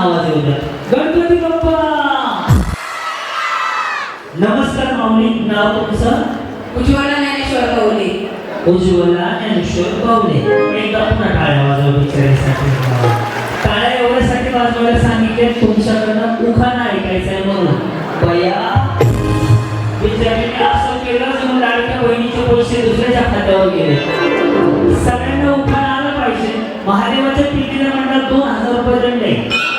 आवाज येऊ द्या गणपती बाप्पा! नमस्कार माऊली नाव तुमचं? उज्ज्वला ज्ञानेश्वर कवले उज्ज्वला ज्ञानेश्वर पावले एकदा पुन्हा टाळ्या वाजवा बिचारीसाठी टाळ्या एवढ्यासाठी वाजवायला सांगितले तुमच्याकडनं उखाणा ऐकायचा आहे म्हणून. बया बिचारीने असं केलं जणू लाडक्या बहिणीचे पैसे दुसऱ्याच्या खात्यावर गेले. सगळ्यांना उखाणा आला पाहिजे. महादेवाच्या तिकीला म्हणतात दोन हजार रुपये दंड आहे.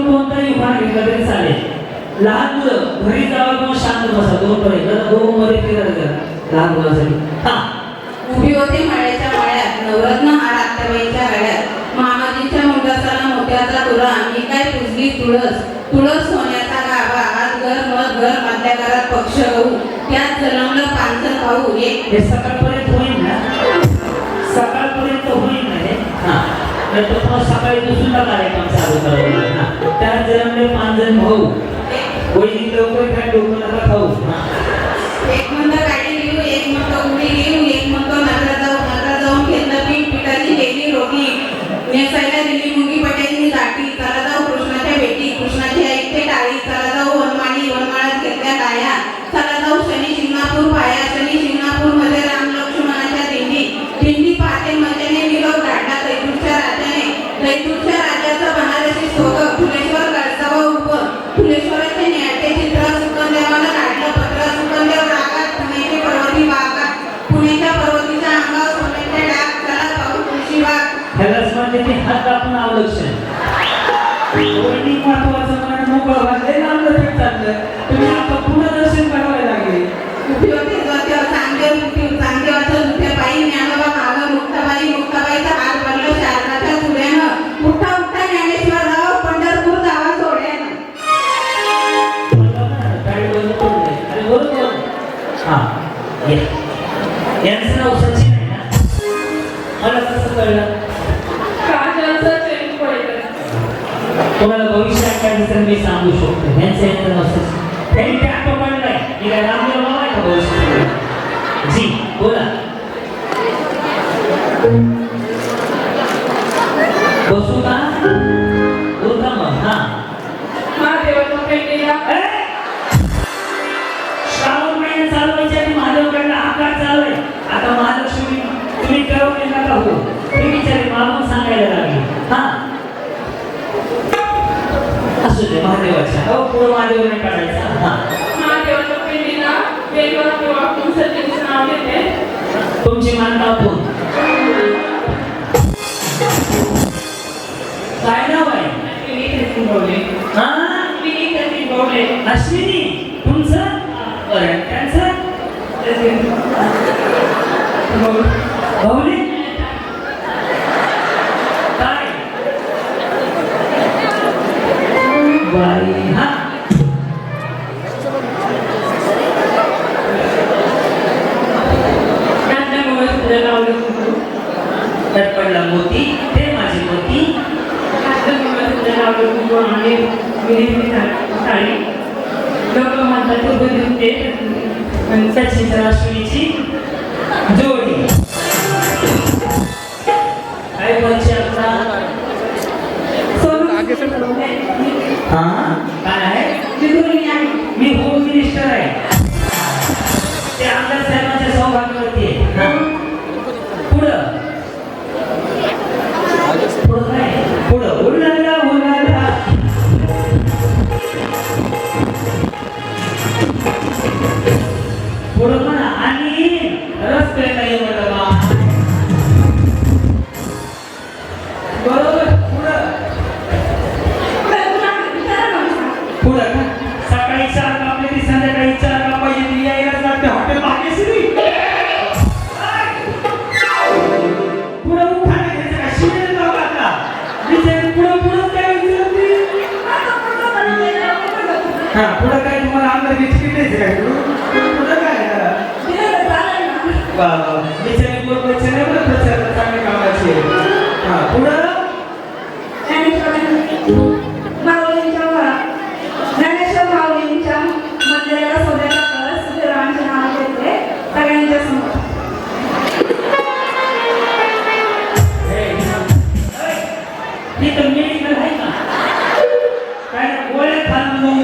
सोडून कोणताही उखाणा घेतला तरी चालेल. लहान मुलं घरी जावं किंवा शांत बसा दोन दोन मध्ये फिरत जा लहान मुलांसाठी. हा. उभी होते माळ्याच्या माळ्यात नवरत्न हार आत्याबाईच्या मामाजीच्या मुंडासाला मोठ्याचा तुरा मी काय पुजली तुळस? तुळस सोन्याचा गाभा आज घर मत घर मधल्या घरात पक्ष गहू. त्यात जलमलं पांचर पाहू एक हे सकाळपर्यंत होईल ना? सकाळपर्यंत होईल ना हे? हा. तर पुन्हा सकाळी दुसरा कार्यक्रम चालू करावा लागेल. हा त्यात पाच जण भाऊ. वैदिक लवकर काय डोकं नका खाऊ. एक म्हणतो गाडी लिहू एक म्हणतो उडी लिहू एक म्हणतो नगरा जाऊ नगरा जाऊन घेतलं पीठ पिठाची केली रोटी नेसायला दिली. मुंगी पटेलनी लाटी चला जाऊ कृष्णाच्या भेटी कृष्णाची ऐकते टाळी. आकार चालू आहे आता महालक्ष्मी तुम्ही ठरवले नका हो? ते बिचारे मागून सांगायला लागले. हा? असू दे महादेवाच्या. हो पुढं महादेव नाही काढायचा. हा. तुमची मानता फोन काय नाव आहे? हा? अश्विनी तुमचं? बरं त्यांचं? Bowling? Tay. Vậy तुला काय तुम्हाला आमदार बिस्किट द्यायचं काय? तू काय बिचारी बोल बिचारी बोल प्रचार पुढं? ज्ञानेश्वर माऊलींच्या मंदिराला सोन्याचा कळस नाव घेतले. सगळ्यांच्या समोर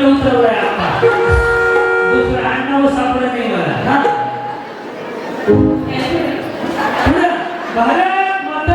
गवळीचं काम मी आता. दुसरं अण्णावं सापडत नाही मला. भारत माता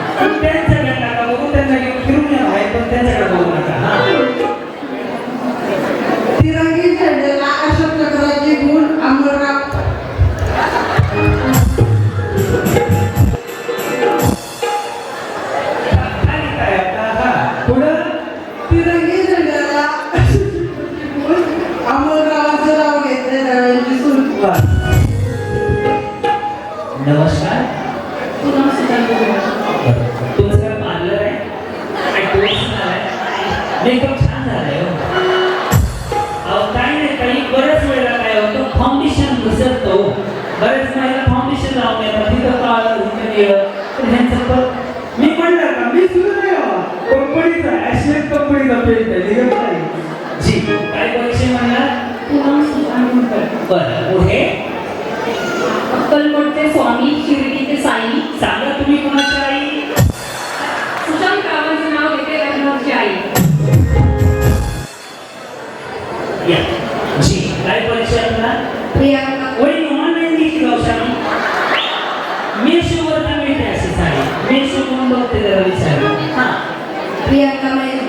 प्रियांका महेश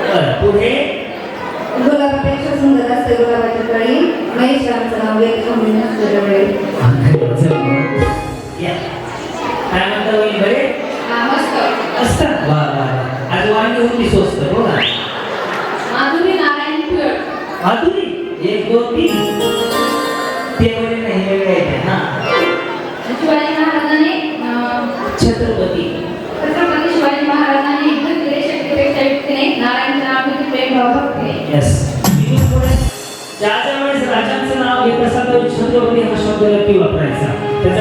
बरं पुढे? गुलाबापेक्षा सुंदर असते गुलाबाची कळी महेश रामचं नाव कमी या. काय म्हणता वही बरे? मस्त. असतात वा वा आज वांगी होती स्वस्त हो ना? माधुरी नारायण माधुरी? एक दोन तीन ते वगैरे नाही वेगळे आहेत हा. शिवाजी महाराजांनी छत्रपती. छत्रपती शिवाजी महाराजांनी शक्तीपेक्षा युक्तीने नारायणचं नाव घेतले प्रेम भाव भक्तीने येस ज्या ज्या वेळेस राजांचं नाव घेत असा तो छत्रपती हा शब्द नक्की वापरायचा. त्याचं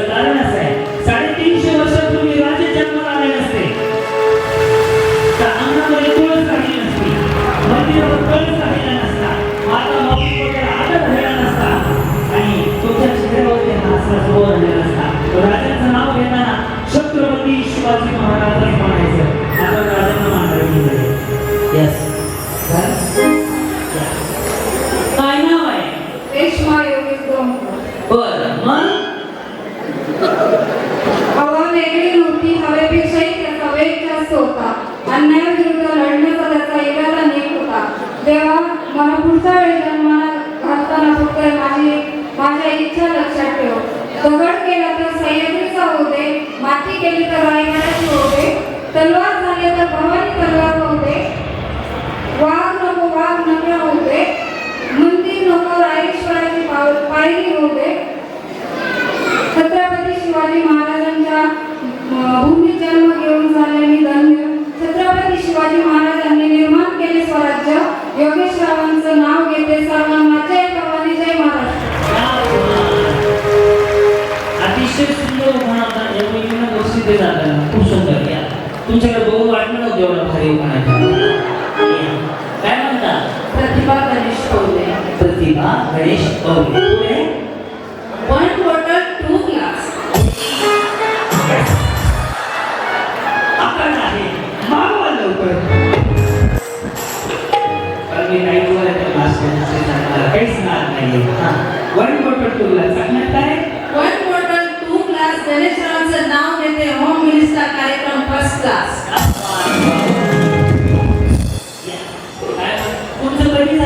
मला पुढचा वेळ जन्माला घालताना फक्त माझी माझ्या इच्छा लक्षात ठेव. दगड केला तर सह्याद्रीचा होते माती केली तर रायगडाची होते तलवार झाले तर भवानी तलवार होते. वाघ नको वाघ नव्या होते. मंदिर नको रायेश्वराची पायरी होते. छत्रपती शिवाजी महाराजांच्या भूमी जन्म घेऊन झालेली धन्य छत्रपती शिवाजी महाराजांनी निर्माण केले स्वराज्य. योगेश रावांचं नाव घेते सर्वांना. जय भवानी जय महाराष्ट्र. अतिशय सुंदर उखाणा होता बक्षीस देत आपल्याला खूप सुंदर. या. तुमच्याकडे बघून वाटलं नव्हतं एवढा भारी उखाणा काय म्हणता? प्रतिभा गणेश कवले प्रतिभा गणेश कवले काहीच नाद नाहीये. हा. वन बॉटल टूला सांगण्यात काय? One bottle two glass Ganesh रावांचं नाव घेते. होम मिनिस्टर कार्यक्रम फर्स्ट क्लास तुमचं कधी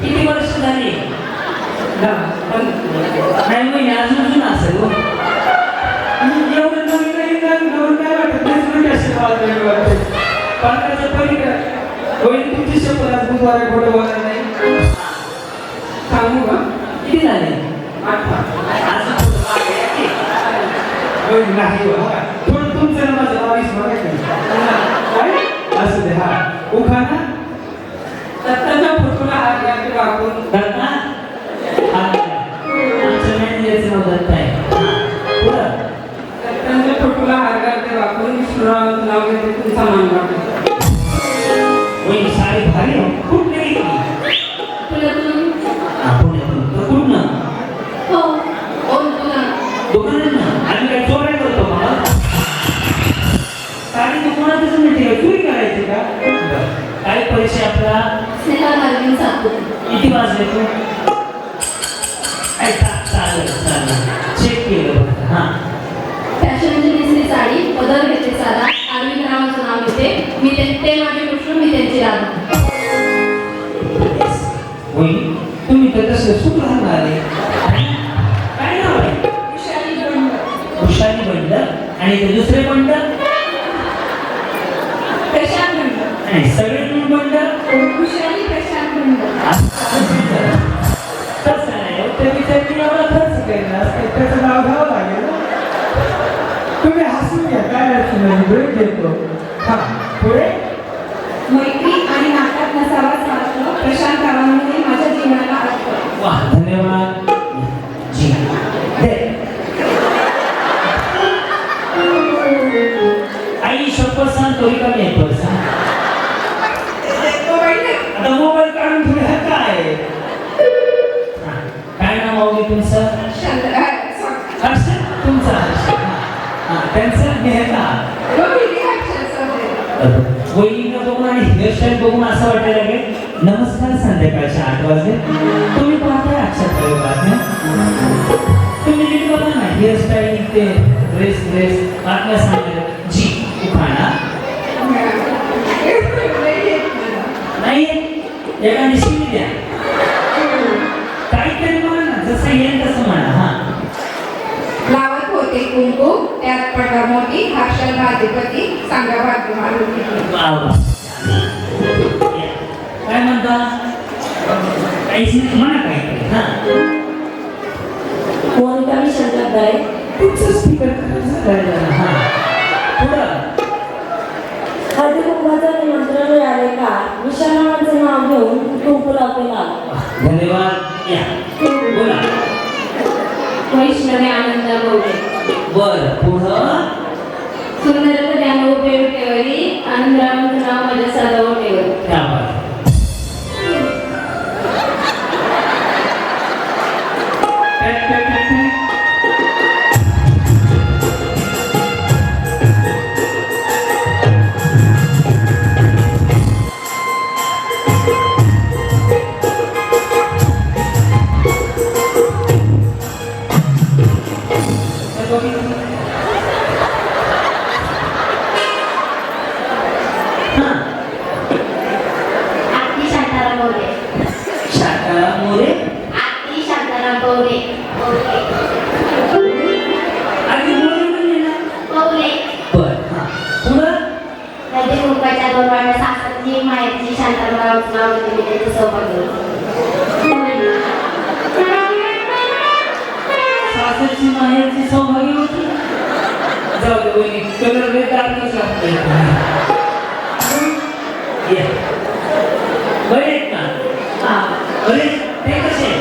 किती वर्ष झाली? पण नाही अजून असेल. एवढं नवीन नवीन नवीन काय वाटत नाही? पलीकडे होईल तुमची शपथ आज बुधवार खोटं नाही सांगू का? किती झाले? नाही. थोडं तुमचं ना माझं बावीस बघायचं काय असू दे हा. उखाना दत्ताच्या फोटोला हात घालते वाकून. दत्ता? आमच्या मॅनेजरचं नाव दत्ता आहे. दत्ताच्या फोटोला हात घालते वाकून. विष्णुरावांचं नाव घेते तुमचा मान वाटतो आणि ते दुसरे बंड मंडळ आणि सगळे बंड वाजले तुम्ही पाहताय अक्षर बातम्या तुम्ही नीट बघा ना हेअरस्टाईल ते ड्रेस ड्रेस बातम्या सांगायला जी उखाणा. नाही एका निशिमी द्या. काहीतरी म्हणा ना जसं येईल तसं म्हणा हा. लावत होते कुंकू त्यात पडला मोठी हर्षल भाजीपती सांगा भाजी मारून. काय म्हणता? नाही म्हणा काहीतरी हा? मोनिका मी शंकर दाय तुमचं स्पीकर हा. हळदी कुंकवाचं निमंत्रण मिळाले का? विशालामांचं नाव घेऊन कुंकू लावलेला धन्यवाद. या. बोला. वैष्णवी आनंद बर पुढं. सुंदर उपयोगेवरी आनंदरावांचं नाव माझ्या सजावटेवर. त्या and माहेरची शांतारामरावचं नाव घेते मी त्यांचं सौभाग्य सासरची माहेरची सौभाग्य होती जाऊ दे वहिनी कलर लय डार्कच लागतोय ये बरे आहेत का हा अरे ते कसे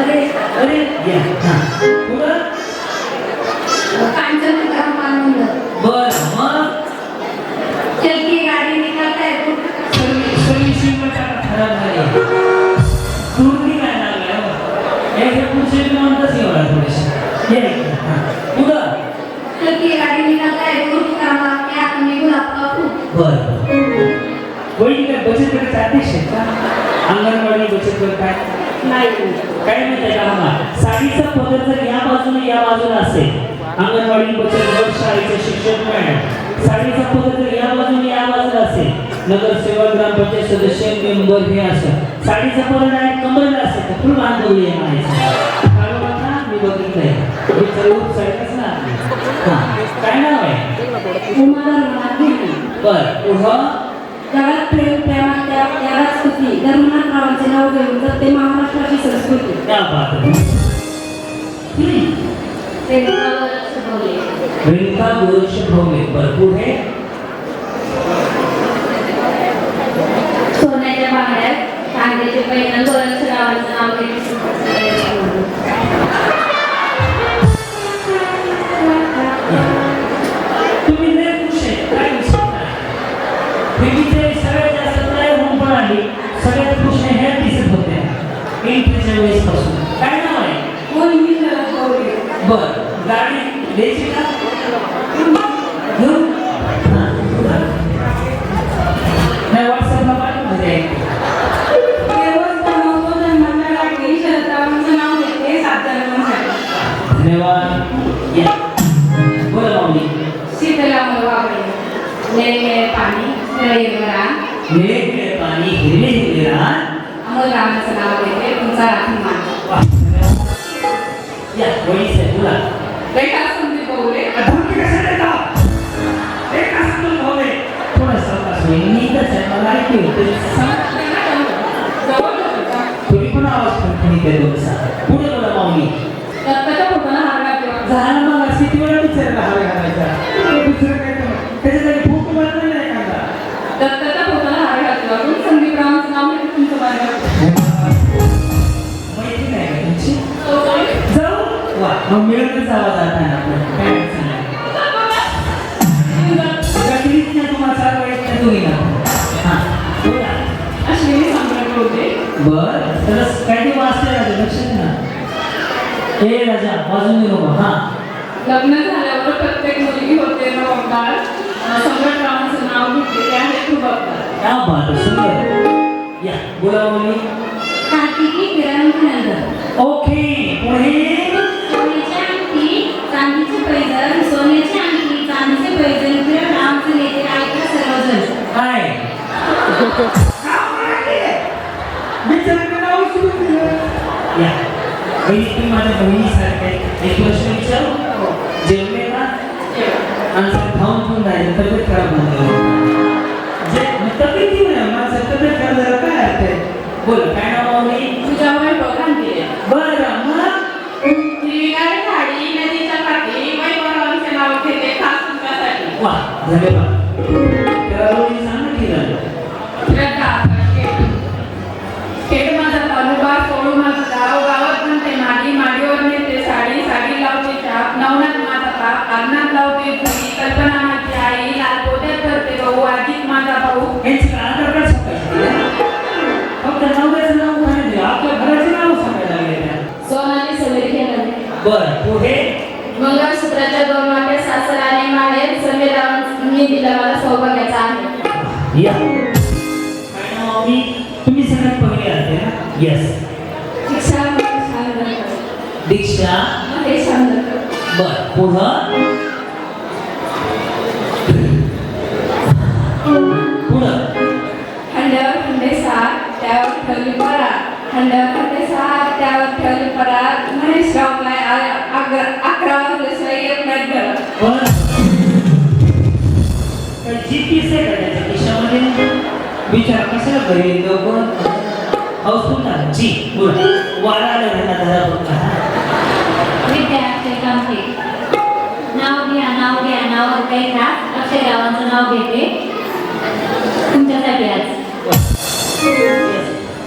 अरे अरे या चलकी गाडी बर वहिनी काय बचत गटाचे अध्यक्ष अंगणवाडी बचत गट काय नाही काय माहिती का बघा साडीचा पदर जर या बाजूने या बाजूला असेल अंगणवाडी बचत गट शाळेचे शिक्षण साडीचा पदर या बाजूने या बाजूला असेल. नगरसेवक ग्रामपंचायत सदस्य मेंबर हे असं. साडीचं परत आहे कमरेला असेल फुल बांधवली आहे म्हणायचं. काढू नका मी बघितलंय हे सर्व साडीच ना काय नाव आहे? उमाला रुमात घेतली बर. पुढं जगात प्रेम प्रेमात त्या त्यालाच स्तुती धर्मनाथ रावांचे नाव घेऊन तर ते मामा रेणुका गोरक्ष भवले बर पुढे सोन्याच्या बांगड्यात कांद्याचे पैठण गोरक्ष रावांचं नाव तुम्ही लय खुश आहे काय विषय सगळ्यात जास्त काय होऊन पण आली सगळ्यात खुश आहे ह्या दिसत होत्या. एंट्रीच्या वेळेस पासून. काय नाव आहे? कोण मी शरद बर गाडी द्यायची का? मग मिळतच जावा जाताना आपण. काय ना तुम्हाला. हां, होते. बर. तर काय ते वाचते राजा लक्ष दे ना ए राजा नको हा. लग्न झाल्यावर प्रत्येक मुलगी होते ना वंगाळ सम्राट रावांचं नाव घेतले ते आहे अवतार क्या बात सुंदर. या बोला मुली कार्तिकी किरण ओके पुढे. तुम्ही माझ्या बहिणीसारखे एक प्रश्न विचारू जेवले का आमचं खाऊन खाऊन राहिलं तब्येत खराब होऊन. जे तब्येत येऊ नये माझं तब्येत खराब झालं काय अर्थ आहे बोल काय नाव माऊली तुझ्यावर डोळा दिले बरं मग हिरवीगार झाडी नदीच्या काठी वैभवरावांचे नाव घेते खास तुमच्यासाठी वा धन्यवाद त्याला दोन्ही सांग ना केलं अन्नात लावते धुई कल्पना माझी आई लाल पोत्यात करते भाऊ आजीत माझा भाऊ. यांची काय सांगायचं. फक्त नवऱ्याचं नाव नाही. आपल्या घराचे नाव सांगायला लागले सोनाली समीर खेळणे बरं पुढे? मंगळसूत्राच्या दोन वाट्या सासर आणि माहेर समीर रावांनी दिला मला सौभाग्याचा आहे. या. माऊली तुम्ही सगळ्यात पहिले आलते ना? येस दीक्षा महेश आंबेडकर बर पुढं पुढं खंड्यावर खंडे सात त्यावर ठेवली परा खंड्यावर खंडे सात त्यावर ठेवली परा महेश राव काय आ- अकरा वाजल्याशिवाय येत नाहीत घरात जी आहे त्याच्या खिशामध्ये विचार कशाला घरी लोक हाऊसफुल झालं जी बोल वारा आला घरात धरा बघा काही अक्षय रावांचं नाव घेते. तुमच्यासाठी आज.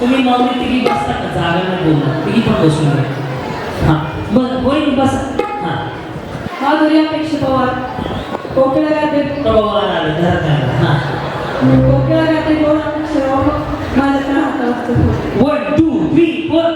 तुम्ही माऊली तिघी बसता का? जागा नाही बोलणार तिघी पण बसून हां. बस होईल बसा. हां. माधुरी अपेक्षा पवार. कोकिळा गाते प्रभावाला आलं घरात आलं. हां. कोकिळा गाते दोन अपेक्षा माझ्या हातावर वन टू थ्री फोर